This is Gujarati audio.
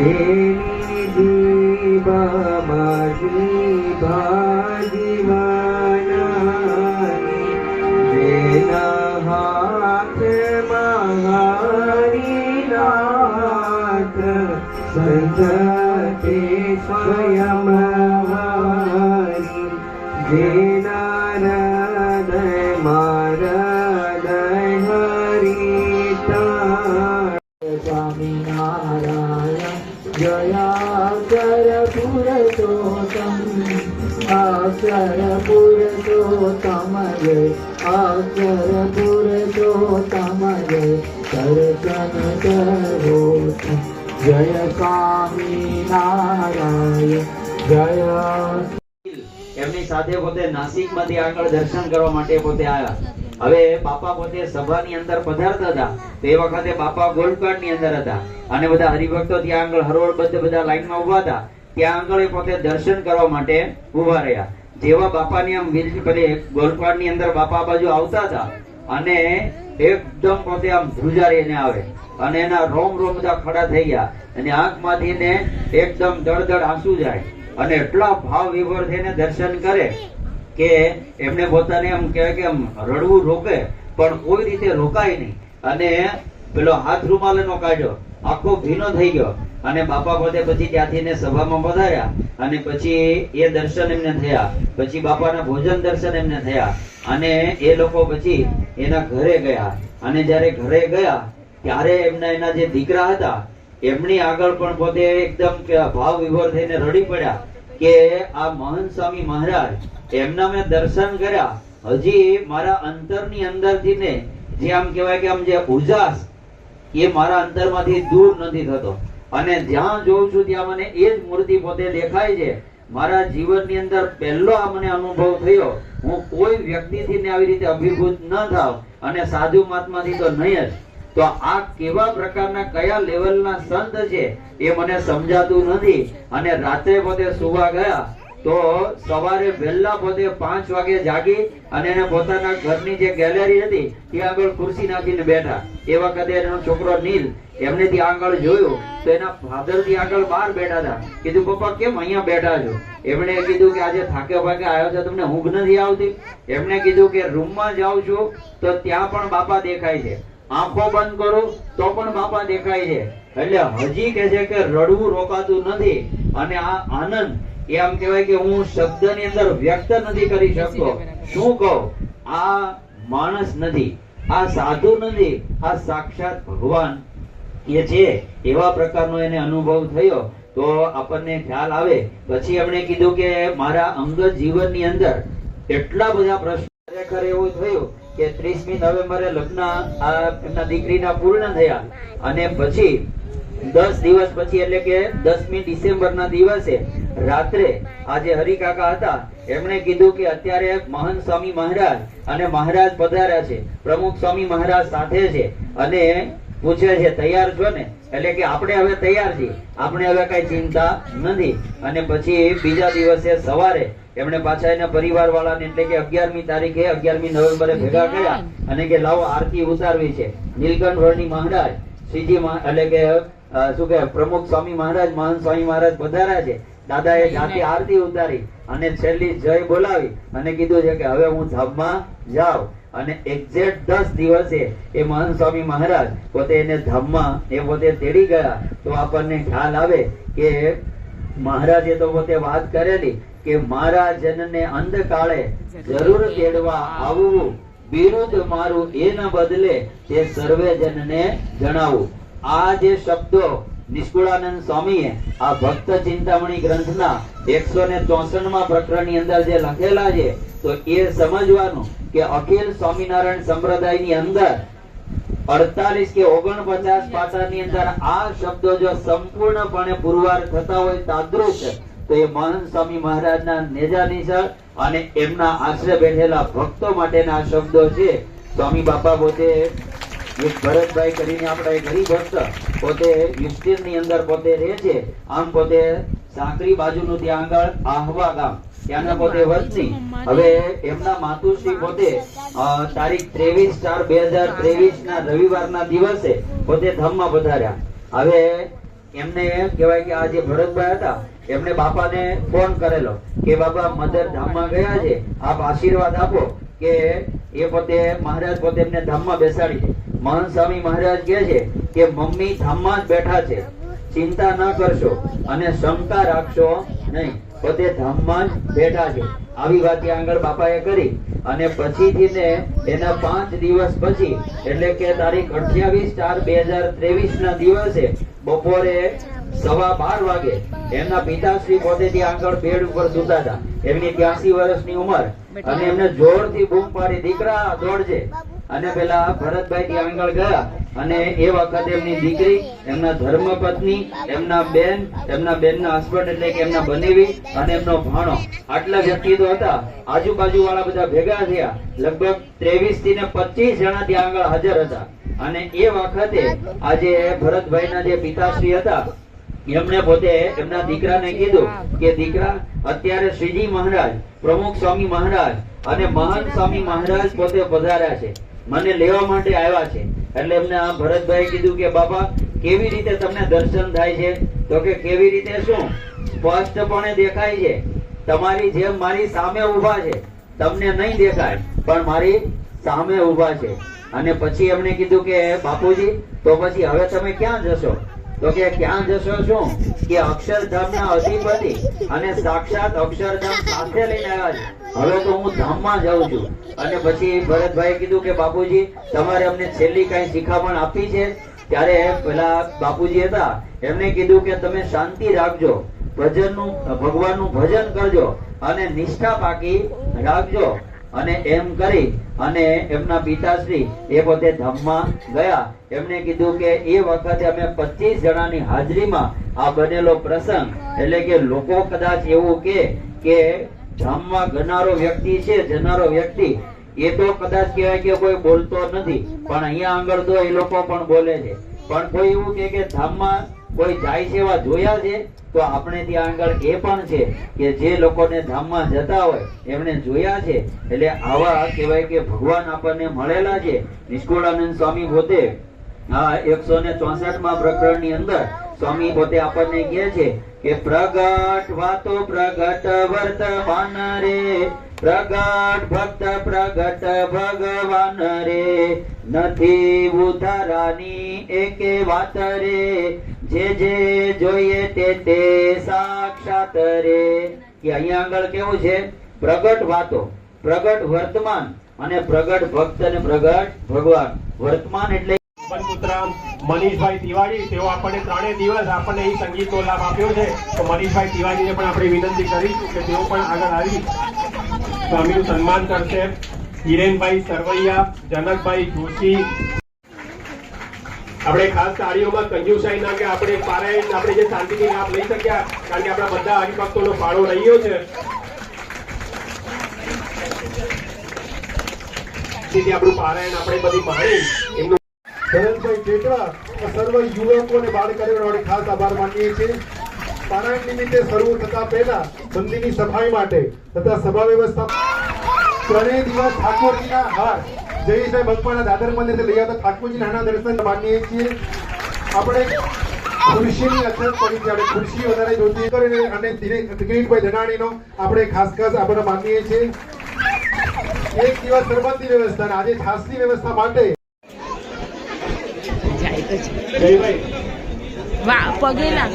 Yeah. જય એમની સાથે પોતે નાસિકમાંથી આગળ દર્શન કરવા માટે પોતે આવ્યા. હવે બાપા પોતે સભાની અંદર પધારતા હતા. તે વખતે બાપા ગોલ્ડપાડની અંદર હતા. અને બધા હરિભક્તો ત્યાં આગળ હરોળબદ્ધ બધા લાઈનમાં ઊભા હતા. ત્યાં આગળ પોતે દર્શન કરવા માટે ઊભા રહ્યા. જેવા બાપાની આમ પેલી ગોલ્ડપાડની અંદર બાપા બાજુ આવતા હતા અને એકદમ પોતે આમ ધ્રુજારીને આવે. અને એના રોમ રોમ બધા ખડા થઈ ગયા. અને આંખમાંથી ને એકદમ દળદળ આંસુ જાય. અને એટલા ભાવ વિભોર થઈને દર્શન કરે. કે એમને પોતાને એમ કહેવાય કે રડવું રોકે, પણ કોઈ રીતે રોકાય નહીં. અને પેલો હાથ રૂમાલ નો કાઢ્યો, આખો ભીનો થઈ ગયો. અને બાપા પોતે પછી ત્યાંથી એને સભામાં પધાર્યા. અને પછી એ દર્શન એમને થયા. પછી બાપાના ભોજન દર્શન એમને થયા. અને એ લોકો પછી એના ઘરે ગયા. અને જ્યારે ઘરે ગયા, ત્યારે એમના એના જે દીકરા હતા, એમની આગળ પણ પોતે એકદમ ભાવ વિભોર થઈને રડી પડ્યા કે આ મહંત સ્વામી મહારાજ એમના મેં દર્શન કર્યા. હજી મારા અંતરની અંદરથી ને જે આમ કહેવાય કે આમ જે ઉજાસ, એ મારા અંતરમાંથી દૂર નથી થતો. અને જ્યાં જોઉં છું ત્યાં મને એ જ મૂર્તિ પોતે દેખાય છે. મારા જીવનની અંદર પહેલો આ મને અનુભવ થયો, હું કોઈ વ્યક્તિથી ને આવી રીતે અભિભૂત ન થાવ અને સાધુ મહાત્માથી તો નહીં જ. તો આ કેવા પ્રકારના, કયા લેવલના સંત છે, એ મને સમજાતું નથી. અને રાત્રે પોતે સુવા ગયા તો સવારે વહેલા પોતે પાંચ વાગે જાગી અને એને પોતાના ઘરની જે ગેલેરી હતી ત્યાં આગળ ખુરશી નાખીને બેઠા. એ વખતે એનો છોકરો નીલ એમને ત્યાં આગળ જોયું, તો એના ફાધરથી આગળ બહાર બેઠા હતા. કીધું, પપ્પા, કેમ અહીંયા બેઠા છો? એમણે કીધું કે, આજે થાકે ભાગે આવ્યો છે તમને ઊંઘ નથી આવતી. એમણે કીધું કે, રૂમમાં જાઉં છું, તો ત્યાં પણ બાપા દેખાય છે. આંખો બંધ કરું, તો પણ બાપા દેખાય છે. એટલે હજી કે છે કે રડવું રોકાતું નથી. અને આ આનંદ એ આમ કહેવાય કે હું શબ્દની અંદર વ્યક્ત નથી કરી શકતો. શું કહું? આ માણસ નથી. આ સાધુ નથી. આ સાક્ષાત ભગવાન. એ છે. એવા પ્રકારનો એને અનુભવ થયો તો આપણને ખ્યાલ આવે. પછી એમણે કીધું કે મારા અંગત જીવનની અંદર એટલા બધા પ્રશ્નો ખરેખર એવું થયું કે ત્રીસમી નવેમ્બરે લગ્ન આ એમના દીકરીના પૂર્ણ થયા. અને પછી દસ દિવસ પછી એટલે કે દસમી ડિસેમ્બર ના દિવસે રાત્રે આજે હરિકાકા હતા એમણે કીધું કે અત્યારે મહંત સ્વામી મહારાજ અને મહારાજ પધાર્યા છે પ્રમુખ સ્વામી મહારાજ સાથે છે અને પૂછે છે તૈયાર છો ને? એટલે કે આપણે હવે તૈયાર છીએ આપણે હવે કઈ ચિંતા નથી. અને પછી બીજા દિવસે સવારે એમણે પાછા એના પરિવાર વાળાને એટલે કે અગિયારમી તારીખે અગિયારમી નવેમ્બરે ભેગા કર્યા અને કે લાવો આરતી ઉતારવી છે. નીલકંઠ વર્ણી મહારાજ શ્રીજી એટલે કે શું કે પ્રમુખ સ્વામી મહારાજ, મહાન સ્વામી મહારાજ પધાર્યા છે. દાદાએ જાતે આરતી ઉતારી અને છેલ્લી જય બોલાવી અને કીધું છે કે હવે હું ધામમાં જાઉં. અને એક્ઝેક્ટ દસ દિવસે એ મહાન સ્વામી મહારાજ પોતે એને ધામમાં એ પોતે તેડી ગયા. તો આપણને ખ્યાલ આવે કે મહારાજે તો પોતે વાત કરેલી કે મારા જનને અંધકાળે જરૂર તેડવા આવવું, બિરુદ મારું એના બદલે તે સર્વે જનને જણાવું. આ જે શબ્દો નિષ્કુળાનંદ સ્વામીએ, આ ભક્ત ચિંતામણી ગ્રંથના એકસો ને ચોસઠમાં પ્રકરણની અંદર જે લખેલા છે, તો એ સમજવાનું કે અખિલ સ્વામિનારાયણ સંપ્રદાયની અંદર અડતાલીસ કે ઓગણપચાસ પાસાની અંદર આ શબ્દો જો સંપૂર્ણપણે પુરવાર થતા હોય તાદૃશ તો એ મહંત સ્વામી મહારાજના નેજાની અને એમના આશ્રય બેઠેલા ભક્તો માટેના શબ્દો છે. સ્વામી બાપા પોતે એક ભરતભાઈ કરીને આપણા એક ભક્ત પોતે યુસ્ટિનની અંદર પોતે રહે છે. આમ પોતે સાંકરી બાજુનું ત્યાં આગળ આહવા ગામ, ત્યાંના પોતે વતની હવે એમના માતુશ્રી પોતે તારીખ ત્રેવીસ ચાર બે હજાર ત્રેવીસ ના રવિવારના દિવસે પોતે ધામમાં પધાર્યા. હવે એમને કહેવાય કે આ જે ભરતભાઈ હતા, એમને બાપાને ફોન કરેલો કે બાબા મધર ધામમાં ગયા છે. આપ આશીર્વાદ આપો કે એ પોતે, મહારાજ પોતે એમને ધામમાં બેસાડી દે. મહંત સ્વામી મહારાજ કહે છે કે મમ્મી ધામમાં જ બેઠા છે. ચિંતા ન કરશો અને શંકા રાખશો નહીં. પોતે ધામમાં જ બેઠા છે. આવી વાત આગળ બાપાએ કરી અને પછીથી ને એના પાંચ દિવસ પછી, એટલે કે તારીખ અઠ્યાવીસ ચાર બે હજાર ત્રેવીસ ના દિવસે બપોરે સવા બાર વાગે એમના પિતાશ્રી પોતે ત્યાં આગળ બેડ ઉપર સુતા હતા. એમની ત્યાસી વર્ષની ઉંમર અને એમને જોરથી બૂમ પાડી, દીકરા, દોડજે. અને પેલા ભરતભાઈ ત્યાં આગળ ગયા અને એ વખતે એમની દીકરી, એમના ધર્મપત્ની, એમના બેન, એમના બેનના હસબન્ડ એટલે કે એમના બનેવી અને એમનો ભાણો. આટલા વ્યક્તિ તો હતા. આજુબાજુ વાળા બધા ભેગા થયા. લગભગ ત્રેવીસથી ને પચીસ જણા ત્યાં આગળ હાજર હતા. અને એ વખતે આજે ભરતભાઈના જે પિતાશ્રી હતા, એમને પોતે એમના દીકરાને કીધું કે, દીકરા, અત્યારે શ્રીજી મહારાજ, પ્રમુખ સ્વામી મહારાજ અને મહાન સ્વામી મહારાજ પોતે પધાર્યા છે. મને લેવા માટે આવ્યા છે. એટલે એમને આ ભરતભાઈ કીધું કે બાબા કેવી રીતે તમને દર્શન થાય છે? તો કે, કેવી રીતે શું? સ્પષ્ટપણે દેખાય છે. તમારી જેમ મારી સામે ઊભા છે. તમને નહીં દેખાય, પણ મારી સામે ઊભા છે. અને પછી એમણે કીધું કે, બાપુજી, તો પછી હવે તમે ક્યાં જશો? તો કે ક્યાં જશો શું? કે અક્ષરધામના અધિપતિ અને સાક્ષાત અક્ષરધામ સાથે લઈને આવ્યા છે. હવે તો હું ધામમાં જાઉં છું. અને પછી ભરતભાઈ કીધું કે બાપુજી, તમારે અમને છેલ્લી કઈ શિખામણ આપી છે? ત્યારે પેલા બાપુજી હતા, એમને કીધું કે તમે શાંતિ રાખજો. ભજનનું, ભગવાનનું ભજન કરજો અને નિષ્ઠા પાકી રાખજો. અને એમ કરી અને એમના પિતાશ્રી એ પોતે ધામમાં ગયા. એમને કીધું કે એ વખતે અમે પચીસ જણાની હાજરીમાં આ બનેલો પ્રસંગ, એટલે કે લોકો કદાચ એવું કે કે ધામમાં ગનારો વ્યક્તિ છે, જનારો વ્યક્તિ, એ તો કદાચ કહેવાય કે કોઈ બોલતો નથી. પણ અહીંયા આગળ તો એ લોકો પણ બોલે છે. પણ કોઈ એવું કે ધામમાં કોઈ જાય છે એવા જોયા છે, તો આપણે ત્યાં આગળ એ પણ છે કે જે લોકોને ધામમાં જતા હોય, એમણે જોયા છે. એટલે આવા કહેવાય કે ભગવાન આપણને મળેલા છે. નિષ્કુળાનંદ સ્વામી પોતે આ એકસો ને ચોસઠમાં પ્રકરણની અંદર સ્વામી પોતે આપણને કહે છે કે પ્રગટ વાતો પ્રગટ વર્તમાન રે, પ્રગટ ભક્ત પ્રગટ ભગવાન રે. નથી ઉધારાની એકે વાત રે, જે જે જોઈએ તે તે સાક્ષાત રે. કે અહીંયા આગળ કેવું છે? પ્રગટ વાતો, પ્રગટ વર્તમાન અને પ્રગટ ભક્ત અને પ્રગટ ભગવાન. વર્તમાન એટલે મનીષભાઈ તિવારી, તેઓ આપણને ત્રણેય દિવસ આપણને એ સંગીતનો લાભ આપ્યો છે. તો મનીષભાઈ તિવારીને પણ આપણે વિનંતી કરીશું કે તેઓ પણ આગળ આવી સ્વામીનું સન્માન કરશે. હિરેનભાઈ સરવૈયા, જનકભાઈ જોશી. આપણે ખાસ તાળીઓમાં કંજુસાઈ ના કે આપણે પારાયણ, આપણે જે શાંતિથી લાભ લઈ શક્યા, કારણ કે આપણા બધા હરિભક્તોનો ફાળો રહ્યો છે. તેથી આપણું પારાયણ આપણે બધી માણી. ભરતભાઈ ટેકરા સર્વ યુવકો અને બાળકરીઓનો આપણે ખાસ આભાર માનીએ છીએ. પારાયણ નિમિત્તે શરૂ થતા પહેલા મંદિરની સફાઈ માટે તથા સભા વ્યવસ્થા ત્રણેય દિવસ ઠાકોરજીના હાર સાહેબ ભગવાનના દાદર મંદિરથી લઈ આવતા ઠાકોરજીના નાના દર્શન માનીએ છીએ. આપણે ખુરશીની અછત પડી છે, આપણે ખુરશી વધારે જોતી કરીને અને દિને- ધનાણીનો આપણે ખાસ ખાસ આપણે માનીએ છીએ. એક દિવસ સરબતની વ્યવસ્થા અને આજે છાસની વ્યવસ્થા માટે વાહ પગે લાગ